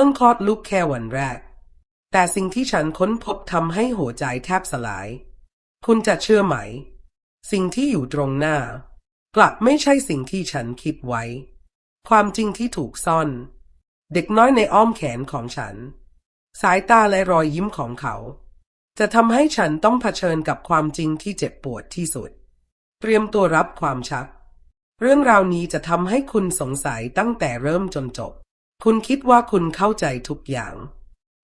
พิ่งคลอดลูกแค่วันแรก แต่สิ่งที่ฉันค้นพบทำให้หัวใจแทบสลาย คุณจะเชื่อไหม สิ่งที่อยู่ตรงหน้า กลับไม่ใช่สิ่งที่ฉันคิดไว้ ความจริงที่ถูกซ่อน เด็กน้อยในอ้อมแขนของฉัน สายตาและรอยยิ้มของเขา จะทำให้ฉันต้องเผชิญกับความจริงที่เจ็บปวดที่สุด เตรียมตัวรับความชัก เรื่องราวนี้จะทำให้คุณสงสัยตั้งแต่เริ่มจนจบ คุณคิดว่าคุณเข้าใจทุกอย่าง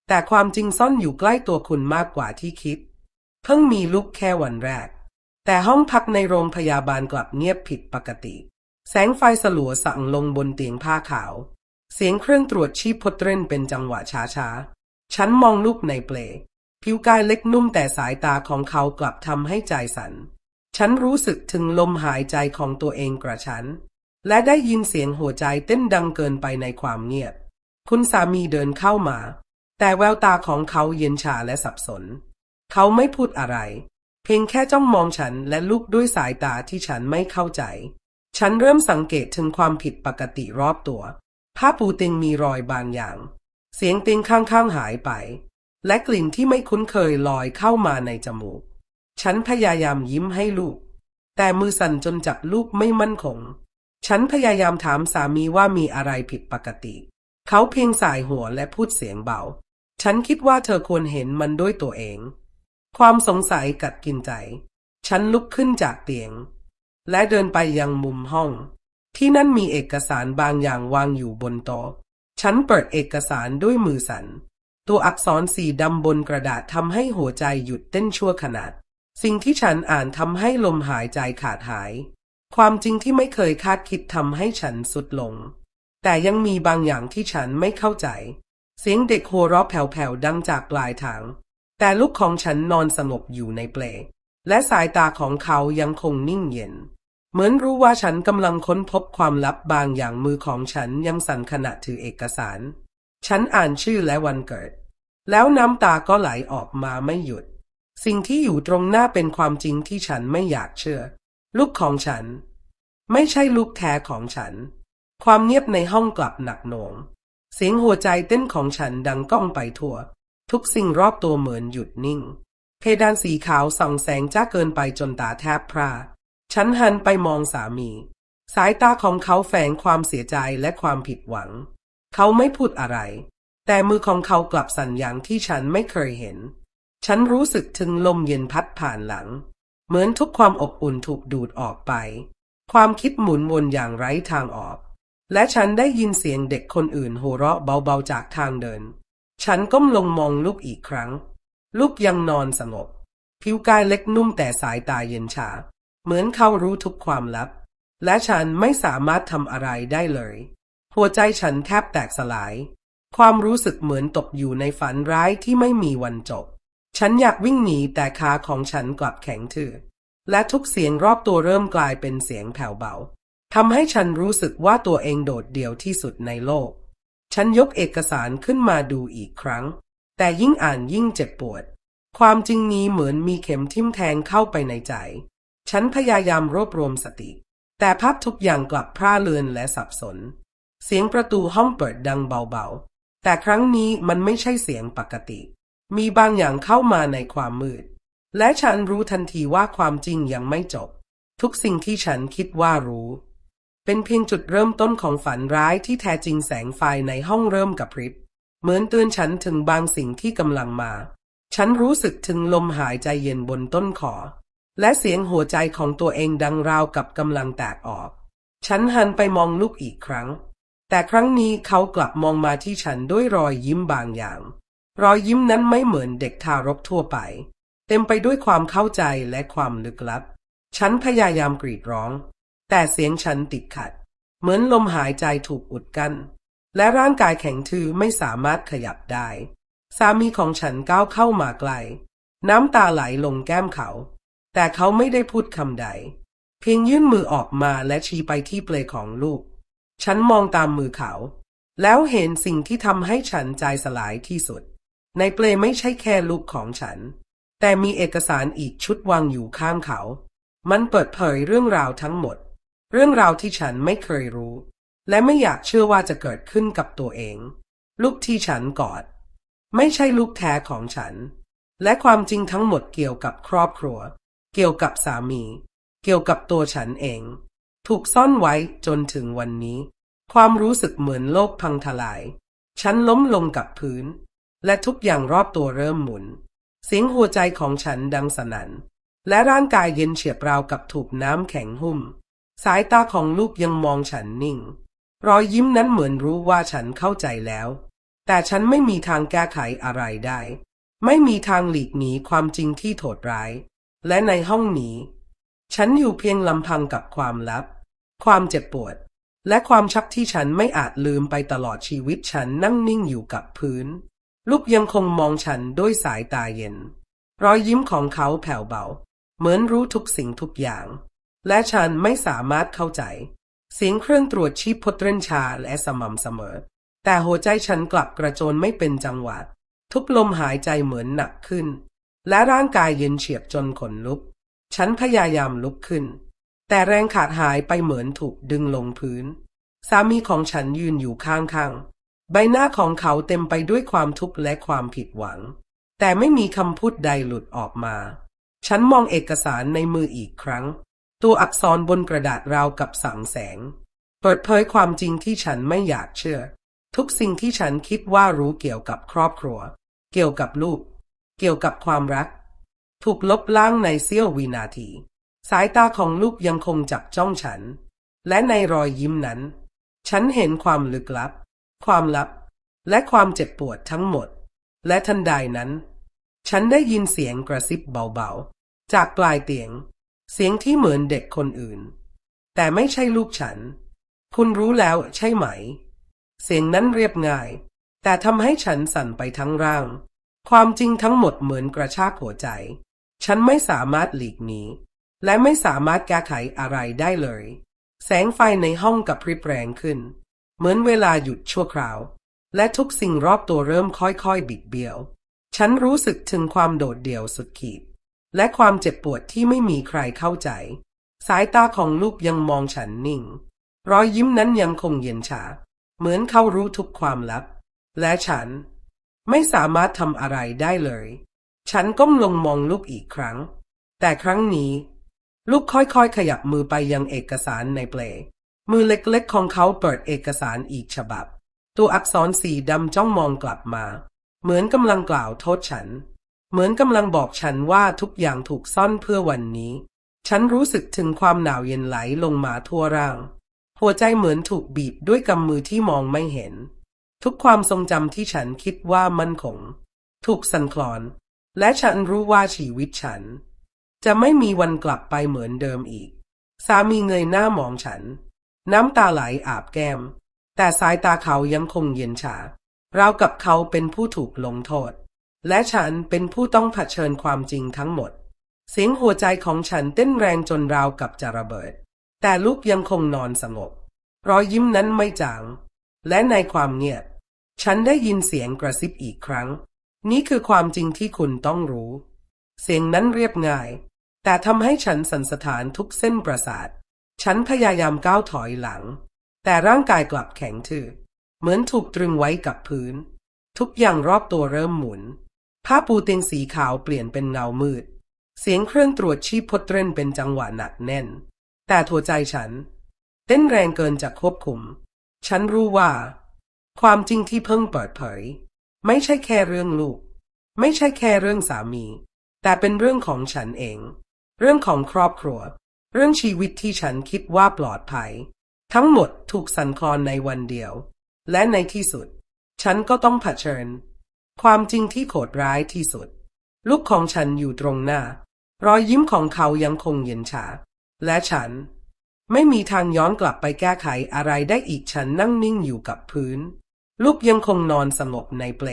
แต่ความจริงซ่อนอยู่ใกล้ตัวคุณมากกว่าที่คิด เพิ่งมีลูกแค่วันแรก แต่ห้องพักในโรงพยาบาลกลับเงียบผิดปกติ แสงไฟสลัวสั่งลงบนเตียงผ้าขาว เสียงเครื่องตรวจชีพพดเร่นเป็นจังหวะช้าๆ ฉันมองลูกในเปล ผิวกายเล็กนุ่มแต่สายตาของเขากลับทำให้ใจสัน่น ฉันรู้สึกถึงลมหายใจของตัวเองกระชั้น และได้ยินเสียงหัวใจเต้นดังเกินไปในความเงียบ คุณสามีเดินเข้ามา แต่แววตาของเขาเย็นชาและสับสน เขาไม่พูดอะไร เพียงแค่จ้องมองฉันและลูกด้วยสายตาที่ฉันไม่เข้าใจ ฉันเริ่มสังเกตถึงความผิดปกติรอบตัว ผ้าปูเตียงมีรอยบางอย่าง เสียงเตียงข้างๆหายไป และกลิ่นที่ไม่คุ้นเคยลอยเข้ามาในจมูก ฉันพยายามยิ้มให้ลูก แต่มือสั่นจนจับลูกไม่มั่นคง ฉันพยายามถามสามีว่ามีอะไรผิดปกติ เขาเพียงสายหัวและพูดเสียงเบา ฉันคิดว่าเธอควรเห็นมันด้วยตัวเอง ความสงสัยกัดกินใจ ฉันลุกขึ้นจากเตียง และเดินไปยังมุมห้อง ที่นั่นมีเอกสารบางอย่างวางอยู่บนโต๊ะ ฉันเปิดเอกสารด้วยมือสัน่นตัวอักษรสีดำบนกระดาษทำให้หัวใจหยุดเต้นชั่วขณะ สิ่งที่ฉันอ่านทำให้ลมหายใจขาดหาย ความจริงที่ไม่เคยคาดคิดทำให้ฉันสุดลง แต่ยังมีบางอย่างที่ฉันไม่เข้าใจ เสียงเด็กหัวเราะแผ่วๆดังจากปลายทาง แต่ลูกของฉันนอนสงบอยู่ในเปล และสายตาของเขายังคงนิ่งเย็น เหมือนรู้ว่าฉันกำลังค้นพบความลับบางอย่างมือของฉันยังสั่นขณะถือเอกสาร ฉันอ่านชื่อและวันเกิด แล้วน้ำตาก็ไหลออกมาไม่หยุด สิ่งที่อยู่ตรงหน้าเป็นความจริงที่ฉันไม่อยากเชื่อ ลูกของฉัน ไม่ใช่ลูกแท้ของฉัน ความเงียบในห้องกลับหนักหน่วง เสียงหัวใจเต้นของฉันดังก้องไปทั่ว ทุกสิ่งรอบตัวเหมือนหยุดนิ่ง เพดานสีขาวส่องแสงจ้าเกินไปจนตาแทบพร่าฉันหันไปมองสามี สายตาของเขาแฝงความเสียใจและความผิดหวัง เขาไม่พูดอะไร แต่มือของเขากลับสั่นอย่างที่ฉันไม่เคยเห็น ฉันรู้สึกถึงลมเย็นพัดผ่านหลัง เหมือนทุกความอบอุ่นถูกดูดออกไป ความคิดหมุนวนอย่างไร้ทางออก และฉันได้ยินเสียงเด็กคนอื่นโห่เราะเบาๆจากทางเดิน ฉันก้มลงมองลูกอีกครั้ง ลูกยังนอนสงบ ผิวกายเล็กนุ่มแต่สายตาเย็นชา เหมือนเขารู้ทุกความลับ และฉันไม่สามารถทำอะไรได้เลย หัวใจฉันแทบแตกสลาย ความรู้สึกเหมือนตกอยู่ในฝันร้ายที่ไม่มีวันจบ ฉันอยากวิ่งหนีแต่ขาของฉันกลับแข็งทื่อ และทุกเสียงรอบตัวเริ่มกลายเป็นเสียงแผ่วเบาทำให้ฉันรู้สึกว่าตัวเองโดดเดี่ยวที่สุดในโลก ฉันยกเอกสารขึ้นมาดูอีกครั้ง แต่ยิ่งอ่านยิ่งเจ็บปวด ความจริงนี้เหมือนมีเข็มทิ่มแทงเข้าไปในใจ ฉันพยายามรวบรวมสติ แต่ภาพทุกอย่างกลับพร่าเลือนและสับสน เสียงประตูห้องเปิดดังเบาๆ แต่ครั้งนี้มันไม่ใช่เสียงปกติ มีบางอย่างเข้ามาในความมืด และฉันรู้ทันทีว่าความจริงยังไม่จบ ทุกสิ่งที่ฉันคิดว่ารู้ เป็นเพียงจุดเริ่มต้นของฝันร้ายที่แท้จริงแสงไฟในห้องเริ่มกับพริบ เหมือนเตือนฉันถึงบางสิ่งที่กำลังมา ฉันรู้สึกถึงลมหายใจเย็นบนต้นคอและเสียงหัวใจของตัวเองดังราวกับกำลังแตกออก ฉันหันไปมองลูกอีกครั้ง แต่ครั้งนี้เขากลับมองมาที่ฉันด้วยรอยยิ้มบางอย่าง รอยยิ้มนั้นไม่เหมือนเด็กทารกทั่วไป เต็มไปด้วยความเข้าใจและความลึกลับ ฉันพยายามกรีดร้อง แต่เสียงฉันติดขัด เหมือนลมหายใจถูกอุดกัน้นและร่างกายแข็งทื่อไม่สามารถขยับได้ สามีของฉันก้าวเข้ามาใกล้น้ำตาไหลลงแก้มเขา แต่เขาไม่ได้พูดคำใด เพียงยื่นมือออกมาและชี้ไปที่เปลของลูก ฉันมองตามมือเขา แล้วเห็นสิ่งที่ทำให้ฉันใจสลายที่สุด ในเปลไม่ใช่แค่ลูกของฉัน แต่มีเอกสารอีกชุดวางอยู่ข้างเขา มันเปิดเผยเรื่องราวทั้งหมด เรื่องราวที่ฉันไม่เคยรู้ และไม่อยากเชื่อว่าจะเกิดขึ้นกับตัวเอง ลูกที่ฉันกอด ไม่ใช่ลูกแท้ของฉัน และความจริงทั้งหมดเกี่ยวกับครอบครัว เกี่ยวกับสามี เกี่ยวกับตัวฉันเอง ถูกซ่อนไว้จนถึงวันนี้ ความรู้สึกเหมือนโลกพังทลาย ฉันล้มลงกับพื้น และทุกอย่างรอบตัวเริ่มหมุน เสียงหัวใจของฉันดังสนั่น และร่างกายเย็นเฉียบราวกับถูกน้ำแข็งหุ้ม สายตาของลูกยังมองฉันนิ่ง รอยยิ้มนั้นเหมือนรู้ว่าฉันเข้าใจแล้ว แต่ฉันไม่มีทางแก้ไขอะไรได้ ไม่มีทางหลีกหนีความจริงที่โถดร้าย และในห้องนี้ ฉันอยู่เพียงลำพังกับความลับ ความเจ็บปวด และความชักที่ฉันไม่อาจลืมไปตลอดชีวิตฉันนั่งนิ่งอยู่กับพื้น ลูกยังคงมองฉันด้วยสายตาเย็น รอยยิ้มของเขาแผ่วเบา เหมือนรู้ทุกสิ่งทุกอย่าง และฉันไม่สามารถเข้าใจ เสียงเครื่องตรวจชีพพดเร่นชาและสม่ำเสมอ แต่หัวใจฉันกลับกระโจนไม่เป็นจังหวะ ทุกลมหายใจเหมือนหนักขึ้น และร่างกายเย็นเฉียบจนขนลุก ฉันพยายามลุกขึ้น แต่แรงขาดหายไปเหมือนถูกดึงลงพื้น สามีของฉันยืนอยู่ข้างๆ ใบหน้าของเขาเต็มไปด้วยความทุกข์และความผิดหวัง แต่ไม่มีคำพูดใดหลุดออกมา ฉันมองเอกสารในมืออีกครั้ง ตัวอักษรบนกระดาษราวกับสังแสง เปิดเผยความจริงที่ฉันไม่อยากเชื่อ ทุกสิ่งที่ฉันคิดว่ารู้เกี่ยวกับครอบครัว เกี่ยวกับลูก เกี่ยวกับความรัก ถูกลบล้างในเสี้ยววินาที สายตาของลูกยังคงจับจ้องฉัน และในรอยยิ้มนั้น ฉันเห็นความลึกลับ ความลับ และความเจ็บปวดทั้งหมด และทันใดนั้น ฉันได้ยินเสียงกระซิบเบาๆ จากปลายเตียง เสียงที่เหมือนเด็กคนอื่น แต่ไม่ใช่ลูกฉัน คุณรู้แล้วใช่ไหม เสียงนั้นเรียบง่าย แต่ทำให้ฉันสั่นไปทั้งร่าง ความจริงทั้งหมดเหมือนกระชากหัวใจ ฉันไม่สามารถหลีกหนีและไม่สามารถแก้ไขอะไรได้เลย แสงไฟในห้องกับพริบแรงขึ้น เหมือนเวลาหยุดชั่วคราว และทุกสิ่งรอบตัวเริ่มค่อยๆ บิดเบี้ยว ฉันรู้สึกถึงความโดดเดี่ยวสุดขีด และความเจ็บปวดที่ไม่มีใครเข้าใจ สายตาของลูกยังมองฉันนิ่ง รอยยิ้มนั้นยังคงเย็นชา เหมือนเขารู้ทุกความลับ และฉันไม่สามารถทำอะไรได้เลย ฉันก้มลงมองลูกอีกครั้ง แต่ครั้งนี้ ลูกค่อยๆ ขยับมือไปยังเอกสารในเปล มือเล็กๆของเขาเปิดเอกสารอีกฉบับ ตัวอักษรสีดำจ้องมองกลับมา เหมือนกำลังกล่าวโทษฉัน เหมือนกำลังบอกฉันว่าทุกอย่างถูกซ่อนเพื่อวันนี้ ฉันรู้สึกถึงความหนาวเย็นไหลลงมาทั่วร่าง หัวใจเหมือนถูกบีบด้วยกำมือที่มองไม่เห็น ทุกความทรงจำที่ฉันคิดว่ามั่นคง ถูกสั่นคลอน และฉันรู้ว่าชีวิตฉัน จะไม่มีวันกลับไปเหมือนเดิมอีก สามีเงยหน้ามองฉัน น้ำตาไหลอาบแก้ม แต่สายตาเขายังคงเย็นชา ราวกับเขาเป็นผู้ถูกลงโทษ และฉันเป็นผู้ต้องเผชิญความจริงทั้งหมด เสียงหัวใจของฉันเต้นแรงจนราวกับจะระเบิด แต่ลูกยังคงนอนสงบ รอยยิ้มนั้นไม่จาง และในความเงียบ ฉันได้ยินเสียงกระซิบอีกครั้ง นี่คือความจริงที่คุณต้องรู้ เสียงนั้นเรียบง่าย แต่ทำให้ฉันสันสถานทุกเส้นประสาท ฉันพยายามก้าวถอยหลัง แต่ร่างกายกลับแข็งทื่อเหมือนถูกตรึงไว้กับพื้น ทุกอย่างรอบตัวเริ่มหมุน ผ้าปูเตียงสีขาวเปลี่ยนเป็นเงามืด เสียงเครื่องตรวจชีพพดเร่นเป็นจังหวะหนักแน่น แต่หัวใจฉัน เต้นแรงเกินจะควบคุม ฉันรู้ว่า ความจริงที่เพิ่งเปิดเผย ไม่ใช่แค่เรื่องลูก ไม่ใช่แค่เรื่องสามี แต่เป็นเรื่องของฉันเอง เรื่องของครอบครัว เรื่องชีวิตที่ฉันคิดว่าปลอดภัย ทั้งหมดถูกสั่นคลอนในวันเดียว และในที่สุด ฉันก็ต้องเผชิญ ความจริงที่โหดร้ายที่สุด ลูกของฉันอยู่ตรงหน้า รอยยิ้มของเขายังคงเย็นชา และฉัน ไม่มีทางย้อนกลับไปแก้ไขอะไรได้อีกฉันนั่งนิ่งอยู่กับพื้น ลูกยังคงนอนสงบในเปล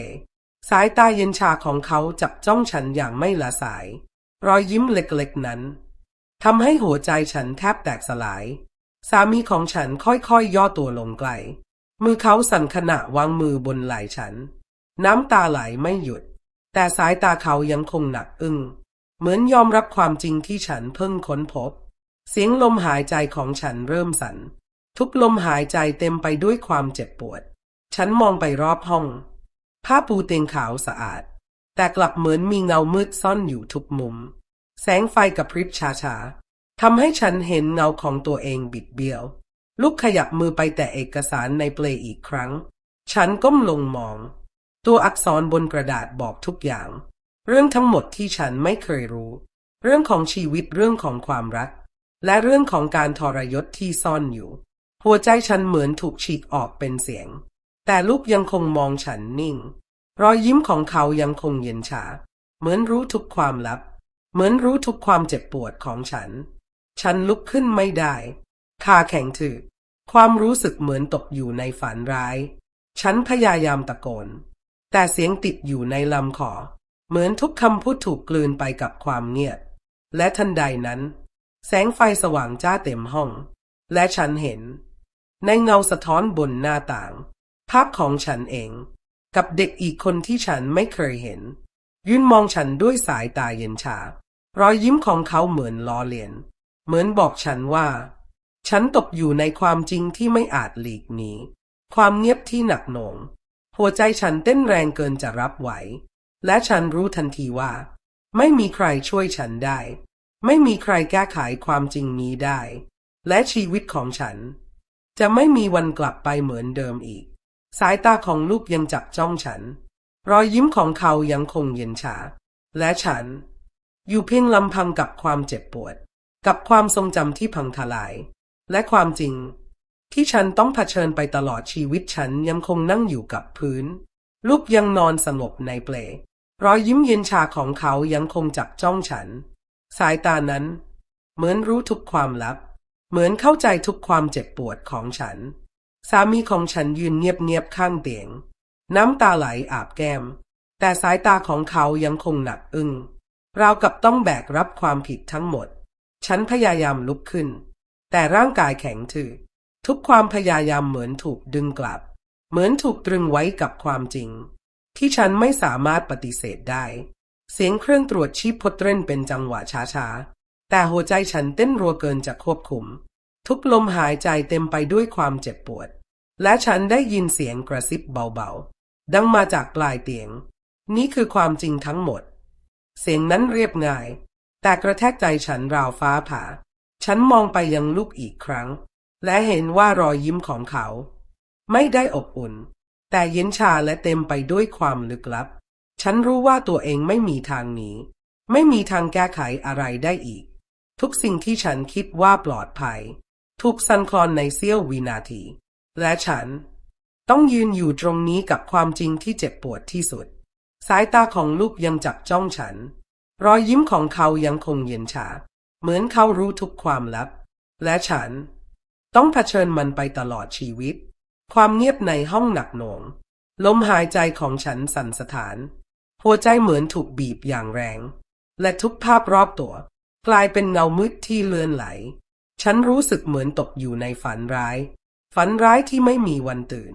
สายตาเย็นชาของเขาจับจ้องฉันอย่างไม่ละสาย รอยยิ้มเล็กๆนั้น ทำให้หัวใจฉันแทบแตกสลาย สามีของฉันค่อยๆยย่อตัวลงไกล มือเขาสั่นขณะวางมือบนไหล่ฉัน น้ำตาไหลไม่หยุด แต่สายตาเขายังคงหนักอึ้ง เหมือนยอมรับความจริงที่ฉันเพิ่งค้นพบ เสียงลมหายใจของฉันเริ่มสั่น ทุกลมหายใจเต็มไปด้วยความเจ็บปวด ฉันมองไปรอบห้อง ผ้าปูเตียงขาวสะอาด แต่กลับเหมือนมีเงามืดซ่อนอยู่ทุกมุม แสงไฟกับพริบช้าๆทำให้ฉันเห็นเงาของตัวเองบิดเบี้ยวลูกขยับมือไปแต่เอกสารในเปลอีกครั้ง ฉันก้มลงมอง ตัวอักษรบนกระดาษบอกทุกอย่าง เรื่องทั้งหมดที่ฉันไม่เคยรู้ เรื่องของชีวิตเรื่องของความรัก และเรื่องของการทรยศที่ซ่อนอยู่ หัวใจฉันเหมือนถูกฉีกออกเป็นเสียง แต่ลูกยังคงมองฉันนิ่ง รอยยิ้มของเขายังคงเย็นชา เหมือนรู้ทุกความลับ เหมือนรู้ทุกความเจ็บปวดของฉัน ฉันลุกขึ้นไม่ได้ขาแข็งถือความรู้สึกเหมือนตกอยู่ในฝันร้าย ฉันพยายามตะโกน แต่เสียงติดอยู่ในลำคอเหมือนทุกคำพูดถูกกลืนไปกับความเงียบ และทันใดนั้น แสงไฟสว่างจ้าเต็มห้อง และฉันเห็น ในเงาสะท้อนบนหน้าต่าง ภาพของฉันเอง กับเด็กอีกคนที่ฉันไม่เคยเห็น ยืนมองฉันด้วยสายตาเย็นชา รอยยิ้มของเขาเหมือนล้อเลียน เหมือนบอกฉันว่า ฉันตกอยู่ในความจริงที่ไม่อาจหลีกหนี ความเงียบที่หนักหน่วง หัวใจฉันเต้นแรงเกินจะรับไหว และฉันรู้ทันทีว่า ไม่มีใครช่วยฉันได้ ไม่มีใครแก้ไขความจริงนี้ได้ และชีวิตของฉัน จะไม่มีวันกลับไปเหมือนเดิมอีก สายตาของลูกยังจับจ้องฉัน รอยยิ้มของเขายังคงเย็นชา และฉัน อยู่เพียงลำพังกับความเจ็บปวด กับความทรงจำที่พังทลาย และความจริง ที่ฉันต้องเผชิญไปตลอดชีวิตฉันยังคงนั่งอยู่กับพื้น ลูกยังนอนสงบในเปลรอยยิ้มเย็นชาของเขายังคงจับจ้องฉัน สายตานั้น เหมือนรู้ทุกความลับ เหมือนเข้าใจทุกความเจ็บปวดของฉัน สามีของฉันยืนเงียบๆข้างเตียง น้ำตาไหลอาบแก้ม แต่สายตาของเขายังคงหนักอึ้ง เรากับต้องแบกรับความผิดทั้งหมด ฉันพยายามลุกขึ้น แต่ร่างกายแข็งทื่อทุกความพยายามเหมือนถูกดึงกลับ เหมือนถูกตรึงไว้กับความจริง ที่ฉันไม่สามารถปฏิเสธได้ เสียงเครื่องตรวจชีพพดเต้นเป็นจังหวะช้าๆ แต่หัวใจฉันเต้นรัวเกินจะควบคุม ทุกลมหายใจเต็มไปด้วยความเจ็บปวด และฉันได้ยินเสียงกระซิบเบาๆ ดังมาจากปลายเตียง นี่คือความจริงทั้งหมด เสียงนั้นเรียบง่าย แต่กระแทกใจฉันราวฟ้าผ่า ฉันมองไปยังลูกอีกครั้ง และเห็นว่ารอยยิ้มของเขา ไม่ได้อบอุ่น แต่เย็นชาและเต็มไปด้วยความลึกลับ ฉันรู้ว่าตัวเองไม่มีทางหนีไม่มีทางแก้ไขอะไรได้อีก ทุกสิ่งที่ฉันคิดว่าปลอดภัย ถูกสั่นคลอนในเสี้ยววินาที และฉัน ต้องยืนอยู่ตรงนี้กับความจริงที่เจ็บปวดที่สุด สายตาของลูกยังจับจ้องฉัน รอยยิ้มของเขายังคงเย็นชา เหมือนเขารู้ทุกความลับ และฉัน ต้องเผชิญมันไปตลอดชีวิต ความเงียบในห้องหนักหน่วงลมหายใจของฉันสั่นสะท้าน หัวใจเหมือนถูกบีบอย่างแรง และทุกภาพรอบตัว กลายเป็นเงามืดที่เลือนไหล ฉันรู้สึกเหมือนตกอยู่ในฝันร้าย ฝันร้ายที่ไม่มีวันตื่น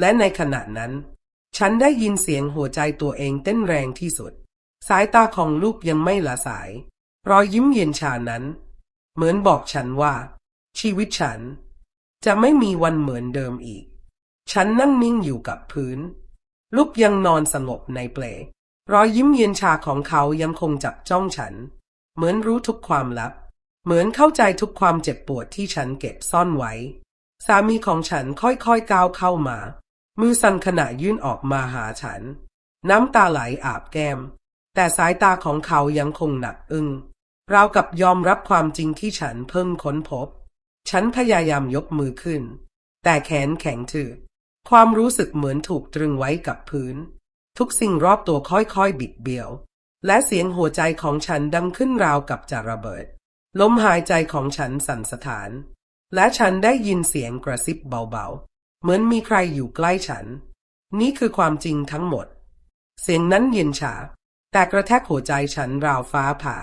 และในขณะนั้น ฉันได้ยินเสียงหัวใจตัวเองเต้นแรงที่สุด สายตาของลูกยังไม่ละสาย รอยยิ้มเย็นชานั้น เหมือนบอกฉันว่า ชีวิตฉัน จะไม่มีวันเหมือนเดิมอีก ฉันนั่งนิ่งอยู่กับพื้น ลูกยังนอนสงบในเปลรอยยิ้มเย็นชาของเขายังคงจับจ้องฉัน เหมือนรู้ทุกความลับ เหมือนเข้าใจทุกความเจ็บปวดที่ฉันเก็บซ่อนไว้ สามีของฉันค่อยๆก้าวเข้ามา มือสั่นขณะยื่นออกมาหาฉัน น้ำตาไหลอาบแก้ม แต่สายตาของเขายังคงหนักอึ้งราวกับยอมรับความจริงที่ฉันเพิ่งค้นพบ ฉันพยายามยกมือขึ้น แต่แขนแข็งถือ ความรู้สึกเหมือนถูกตรึงไว้กับพื้น ทุกสิ่งรอบตัวค่อยๆบิดเบี้ยว และเสียงหัวใจของฉันดังขึ้นราวกับจะระเบิด ลมหายใจของฉันสั่นสะท้าน และฉันได้ยินเสียงกระซิบเบาๆ เหมือนมีใครอยู่ใกล้ฉัน นี่คือความจริงทั้งหมด เสียงนั้นเย็นชาแต่กระแทกหัวใจฉันราวฟ้าผ่า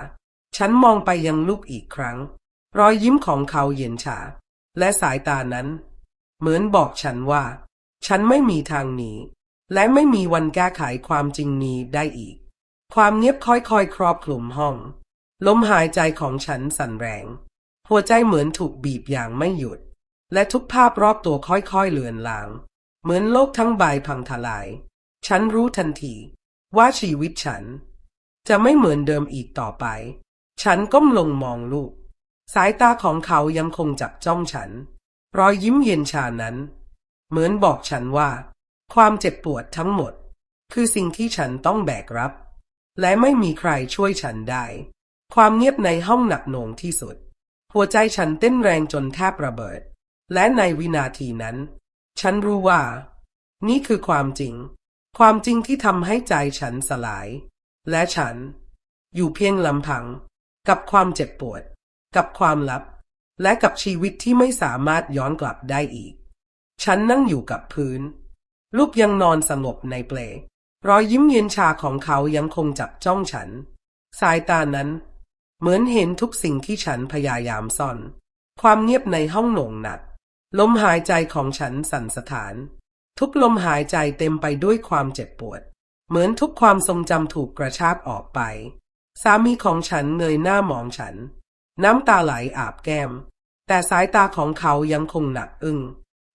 ฉันมองไปยังลูกอีกครั้ง รอยยิ้มของเขาเย็นชาและสายตานั้น เหมือนบอกฉันว่า ฉันไม่มีทางหนีและไม่มีวันแก้ไขความจริงนี้ได้อีก ความเงียบค่อยๆ ครอบคลุมห้อง ลมหายใจของฉันสั่นแรง หัวใจเหมือนถูกบีบอย่างไม่หยุด และทุกภาพรอบตัวค่อยๆเลือนลาง เหมือนโลกทั้งใบพังทลาย ฉันรู้ทันทีว่าชีวิตฉัน จะไม่เหมือนเดิมอีกต่อไป ฉันก้มลงมองลูก สายตาของเขายังคงจับจ้องฉัน รอยยิ้มเย็นชานั้น เหมือนบอกฉันว่า ความเจ็บปวดทั้งหมด คือสิ่งที่ฉันต้องแบกรับ และไม่มีใครช่วยฉันได้ ความเงียบในห้องหนักหน่วงที่สุด หัวใจฉันเต้นแรงจนแทบระเบิด และในวินาทีนั้น ฉันรู้ว่า นี่คือความจริง ความจริงที่ทำให้ใจฉันสลาย และฉัน อยู่เพียงลำพัง กับความเจ็บปวด กับความลับ และกับชีวิตที่ไม่สามารถย้อนกลับได้อีก ฉันนั่งอยู่กับพื้น ลูกยังนอนสงบในเปลรอยยิ้มเย็นชาของเขายังคงจับจ้องฉัน สายตานั้น เหมือนเห็นทุกสิ่งที่ฉันพยายามซ่อน ความเงียบในห้องโหน่งหนัก ลมหายใจของฉันสั่นสะท้าน ทุกลมหายใจเต็มไปด้วยความเจ็บปวด เหมือนทุกความทรงจำถูกกระชากออกไป สามีของฉันเงยหน้ามองฉัน น้ำตาไหลอาบแก้ม แต่สายตาของเขายังคงหนักอึ้ง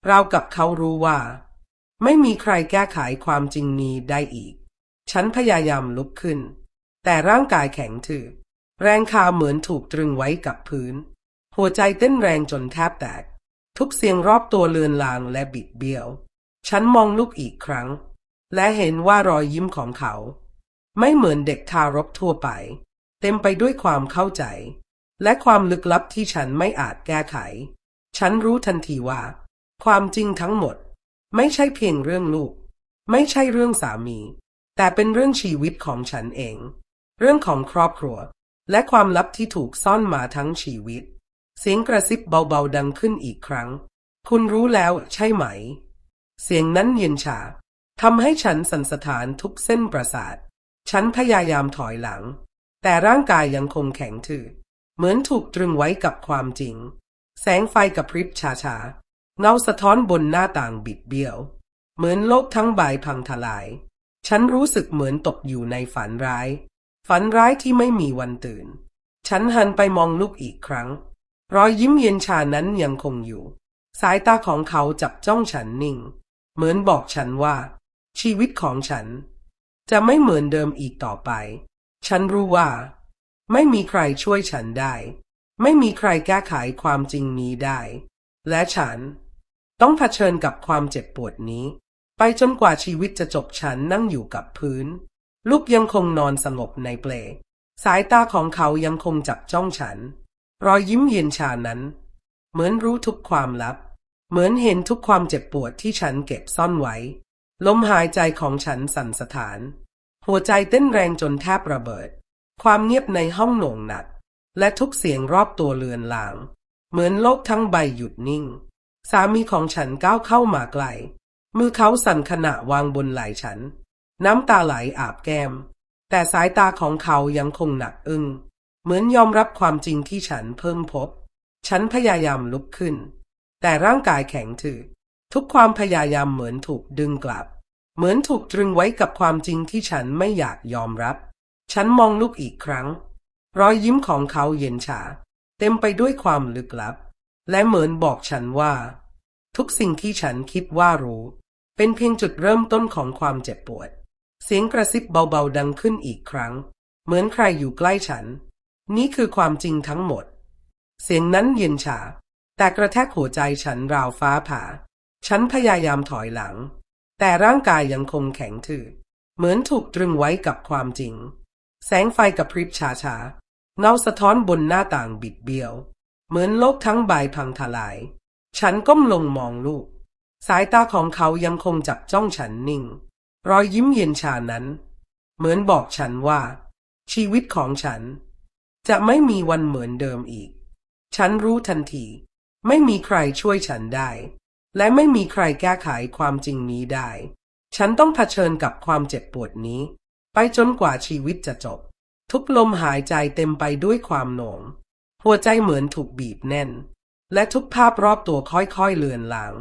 ราวกับเขารู้ว่า ไม่มีใครแก้ไขความจริงนี้ได้อีก ฉันพยายามลุกขึ้น แต่ร่างกายแข็งทื่อแรงคาเหมือนถูกตรึงไว้กับพื้น หัวใจเต้นแรงจนแทบแตก ทุกเสียงรอบตัวเลือนลางและบิดเบี้ยว ฉันมองลูกอีกครั้ง และเห็นว่ารอยยิ้มของเขา ไม่เหมือนเด็กทารกทั่วไป เต็มไปด้วยความเข้าใจ และความลึกลับที่ฉันไม่อาจแก้ไข ฉันรู้ทันทีว่า ความจริงทั้งหมด ไม่ใช่เพียงเรื่องลูก ไม่ใช่เรื่องสามี แต่เป็นเรื่องชีวิตของฉันเอง เรื่องของครอบครัว และความลับที่ถูกซ่อนมาทั้งชีวิต เสียงกระซิบเบาๆดังขึ้นอีกครั้ง คุณรู้แล้วใช่ไหม เสียงนั้นเย็นชาทำให้ฉันสันสะท้านทุกเส้นประสาท ฉันพยายามถอยหลัง แต่ร่างกายยังคงแข็งทื่อ เหมือนถูกตรึงไว้กับความจริง แสงไฟกระพริบช้าๆ เงาสะท้อนบนหน้าต่างบิดเบี้ยว เหมือนโลกทั้งใบพังทลาย ฉันรู้สึกเหมือนตกอยู่ในฝันร้าย ฝันร้ายที่ไม่มีวันตื่น ฉันหันไปมองลูกอีกครั้ง รอยยิ้มเย็นชานั้นยังคงอยู่ สายตาของเขาจับจ้องฉันนิ่ง เหมือนบอกฉันว่า ชีวิตของฉัน จะไม่เหมือนเดิมอีกต่อไป ฉันรู้ว่า ไม่มีใครช่วยฉันได้ ไม่มีใครแก้ไขความจริงนี้ได้ และฉัน ต้องเผชิญกับความเจ็บปวดนี้ ไปจนกว่าชีวิตจะจบฉันนั่งอยู่กับพื้น ลูกยังคงนอนสงบในเปล สายตาของเขายังคงจับจ้องฉัน รอยยิ้มเย็นชานั้น เหมือนรู้ทุกความลับ เหมือนเห็นทุกความเจ็บปวดที่ฉันเก็บซ่อนไว้ ลมหายใจของฉันสั่นสะท้าน หัวใจเต้นแรงจนแทบระเบิด ความเงียบในห้องโหน่งหนัก และทุกเสียงรอบตัวเลือนลาง เหมือนโลกทั้งใบหยุดนิ่ง สามีของฉันก้าวเข้ามาใกล มือเขาสั่นขณะวางบนไหล่ฉัน น้ำตาไหลอาบแก้ม แต่สายตาของเขายังคงหนักอึ้ง เหมือนยอมรับความจริงที่ฉันเพิ่งพบ ฉันพยายามลุกขึ้น แต่ร่างกายแข็งทื่อทุกความพยายามเหมือนถูกดึงกลับ เหมือนถูกตรึงไว้กับความจริงที่ฉันไม่อยากยอมรับ ฉันมองลูกอีกครั้ง รอยยิ้มของเขาเย็นชา เต็มไปด้วยความลึกลับ และเหมือนบอกฉันว่า ทุกสิ่งที่ฉันคิดว่ารู้ เป็นเพียงจุดเริ่มต้นของความเจ็บปวด เสียงกระซิบเบาๆดังขึ้นอีกครั้ง เหมือนใครอยู่ใกล้ฉัน นี่คือความจริงทั้งหมด เสียงนั้นเย็นชาแต่กระแทกหัวใจฉันราวฟ้าผ่า ฉันพยายามถอยหลัง แต่ร่างกายยังคงแข็งทื่อ เหมือนถูกตรึงไว้กับความจริง แสงไฟกระพริบช้าๆเงาสะท้อนบนหน้าต่างบิดเบี้ยว เหมือนโลกทั้งใบพังทลาย ฉันก้มลงมองลูก สายตาของเขายังคงจับจ้องฉันนิ่ง รอยยิ้มเย็นชานั้น เหมือนบอกฉันว่า ชีวิตของฉัน จะไม่มีวันเหมือนเดิมอีก ฉันรู้ทันที ไม่มีใครช่วยฉันได้ และไม่มีใครแก้ไขความจริงนี้ได้ ฉันต้องเผชิญกับความเจ็บปวดนี้ ไปจนกว่าชีวิตจะจบ ทุกลมหายใจเต็มไปด้วยความโหน่งหัวใจเหมือนถูกบีบแน่น และทุกภาพรอบตัวค่อยๆเลือนลาง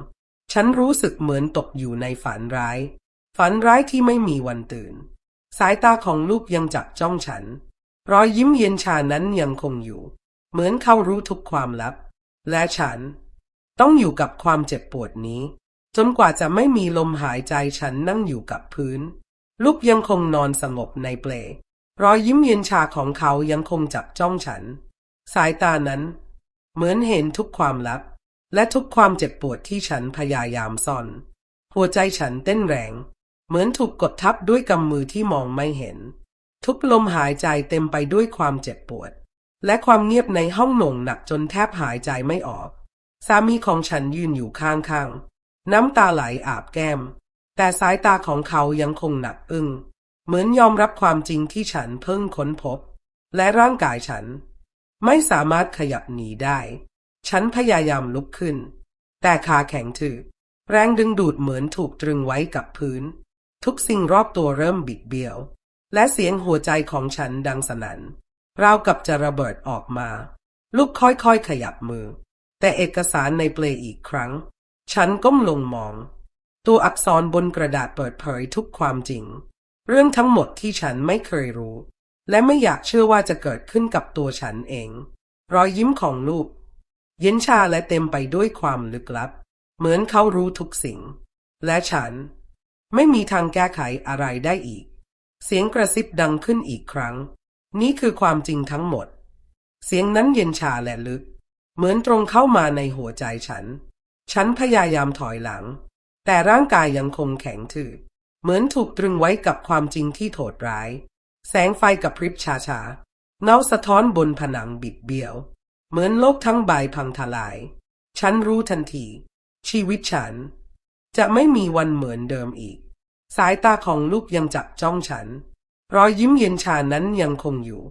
ฉันรู้สึกเหมือนตกอยู่ในฝันร้าย ฝันร้ายที่ไม่มีวันตื่น สายตาของลูกยังจับจ้องฉัน รอยยิ้มเย็นชานั้นยังคงอยู่ เหมือนเขารู้ทุกความลับ และฉัน ต้องอยู่กับความเจ็บปวดนี้ จนกว่าจะไม่มีลมหายใจฉันนั่งอยู่กับพื้น ลูกยังคงนอนสงบในเปลรอยยิ้มเย็นชาของเขายังคงจับจ้องฉัน สายตานั้น เหมือนเห็นทุกความลับ และทุกความเจ็บปวดที่ฉันพยายามซ่อน หัวใจฉันเต้นแรง เหมือนถูกกดทับด้วยกำมือที่มองไม่เห็น ทุกลมหายใจเต็มไปด้วยความเจ็บปวด และความเงียบในห้องหน่งหนักจนแทบหายใจไม่ออก สามีของฉันยืนอยู่ข้างๆ น้ำตาไหลอาบแก้ม แต่สายตาของเขายังคงหนักอึ้ง เหมือนยอมรับความจริงที่ฉันเพิ่งค้นพบ และร่างกายฉัน ไม่สามารถขยับหนีได้ ฉันพยายามลุกขึ้น แต่ขาแข็งถือ แรงดึงดูดเหมือนถูกตรึงไว้กับพื้น ทุกสิ่งรอบตัวเริ่มบิดเบี้ยว และเสียงหัวใจของฉันดังสนั่นราวกับจะระเบิดออกมา ลูกค่อยๆขยับมือ แต่เอกสารในเปลอีกครั้ง ฉันก้มลงมอง ตัวอักษรบนกระดาษเปิดเผยทุกความจริง เรื่องทั้งหมดที่ฉันไม่เคยรู้ และไม่อยากเชื่อว่าจะเกิดขึ้นกับตัวฉันเอง รอยยิ้มของลูกเย็นชาและเต็มไปด้วยความลึกลับ เหมือนเขารู้ทุกสิ่ง และฉัน ไม่มีทางแก้ไขอะไรได้อีก เสียงกระซิบดังขึ้นอีกครั้ง นี่คือความจริงทั้งหมด เสียงนั้นเย็นชาและลึก เหมือนตรงเข้ามาในหัวใจฉัน ฉันพยายามถอยหลัง แต่ร่างกายยังคงแข็งทื่อ เหมือนถูกตรึงไว้กับความจริงที่โถดร้าย แสงไฟกับพริบชาชาๆเงาสะท้อนบนผนังบิดเบี้ยว เหมือนโลกทั้งใบพังทลาย ฉันรู้ทันที ชีวิตฉัน จะไม่มีวันเหมือนเดิมอีก สายตาของลูกยังจับจ้องฉัน รอยยิ้มเย็นชานั้นยังคงอยู่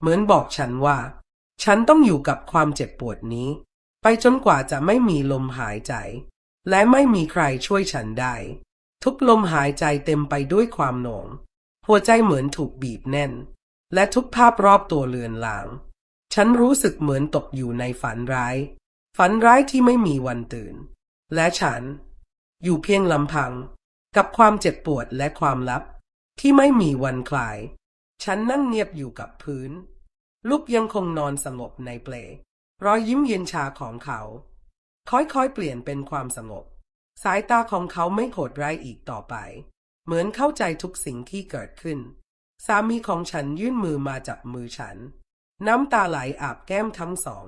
เหมือนบอกฉันว่า ฉันต้องอยู่กับความเจ็บปวดนี้ ไปจนกว่าจะไม่มีลมหายใจ และไม่มีใครช่วยฉันได้ ทุกลมหายใจเต็มไปด้วยความโหนงหัวใจเหมือนถูกบีบแน่น และทุกภาพรอบตัวเลือนลาง ฉันรู้สึกเหมือนตกอยู่ในฝันร้าย ฝันร้ายที่ไม่มีวันตื่น และฉัน อยู่เพียงลำพัง กับความเจ็บปวดและความลับ ที่ไม่มีวันคลาย ฉันนั่งเงียบอยู่กับพื้น ลูกยังคงนอนสงบในเปลรอยยิ้มเย็นชาของเขา ค่อยๆเปลี่ยนเป็นความสงบ สายตาของเขาไม่โหดร้ายอีกต่อไป เหมือนเข้าใจทุกสิ่งที่เกิดขึ้น สามีของฉันยื่นมือมาจับมือฉัน น้ำตาไหลอาบแก้มทั้งสอง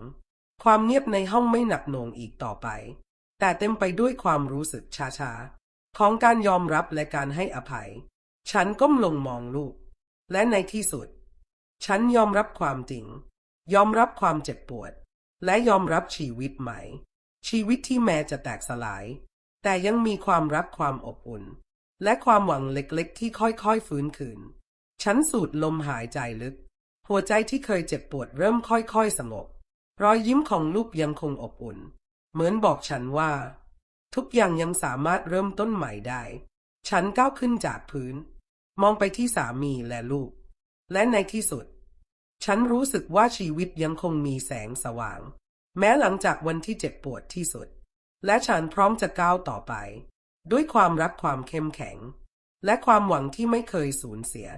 ความเงียบในห้องไม่หนักหน่วงอีกต่อไป แต่เต็มไปด้วยความรู้สึกชาๆ ของการยอมรับและการให้อภัย ฉันก้มลงมองลูก และในที่สุด ฉันยอมรับความจริง ยอมรับความเจ็บปวด และยอมรับชีวิตใหม่ ชีวิตที่แม้จะแตกสลาย แต่ยังมีความรักความอบอุ่น และความหวังเล็กๆ ที่ค่อยๆฟื้นคืน ฉันสูดลมหายใจลึก หัวใจที่เคยเจ็บปวดเริ่มค่อยๆสงบรอยยิ้มของลูกยังคงอบอุ่น เหมือนบอกฉันว่า ทุกอย่างยังสามารถเริ่มต้นใหม่ได้ ฉันก้าวขึ้นจากพื้น มองไปที่สามีและลูก และในที่สุด ฉันรู้สึกว่าชีวิตยังคงมีแสงสว่าง แม้หลังจากวันที่เจ็บปวดที่สุด และฉันพร้อมจะก้าวต่อไป ด้วยความรักความเข้มแข็ง และความหวังที่ไม่เคยสูญเสีย